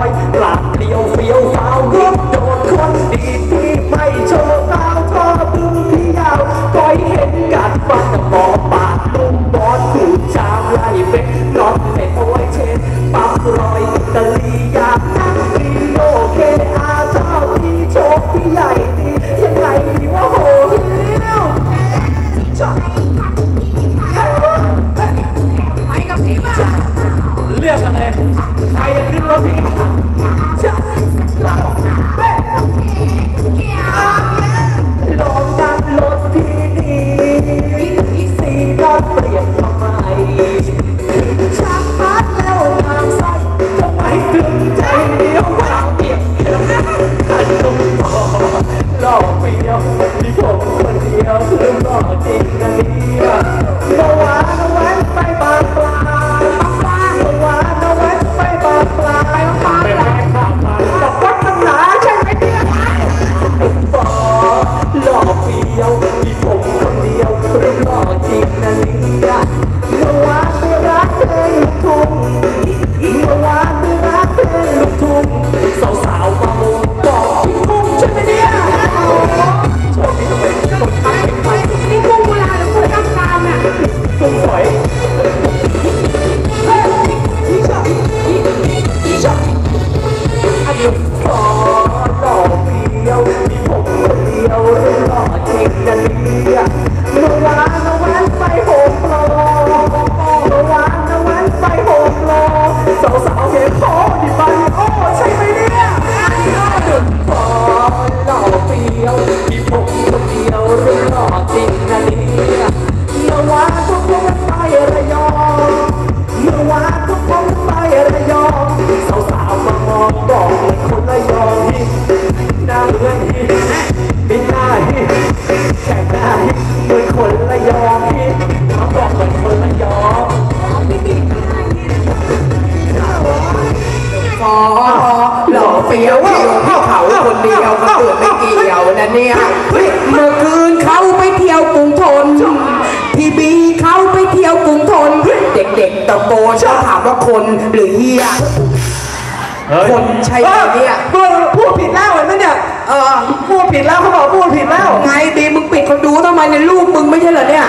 อยหลับเดียวเฟี้ยวสาวรถโดดคนดีที่ไม่โชว์สาวชอบบึงที่ยาวก้อยเห็นกัดฟันกับหมอปากลุ่มบอสถือชามไล่เป็ดนอนเป็ดโอ้ยเช็ดปั๊มรอยอิตาลีอยากนั่งดีโอเคอาเจ้าพี่โชคพี่ใหญ่ดียังไงดีว่าโหเลี้ยวชอบไปกั I am the อหล่อเฟี้ยวพี่เขาคนเดียวเาเกิดไม่เกี่ยวนะเนี่ยเมื่อคืนเขาไปเที่ยวกรุงทนพี่บีเขาไปเที่ยวกรุงทน เด็กๆตะโกนเขาถามว่าคนหรือเฮียคนใช่ไหมเนี่ยพูดผิดแล้วเหรอเนี่ยเออพูดผิดแล้วเขาบอกพูดผิดแล้ว ไงบีมึงปิดคนดูทำไมในรูปมึงไม่ใช่เหรอเนี่ย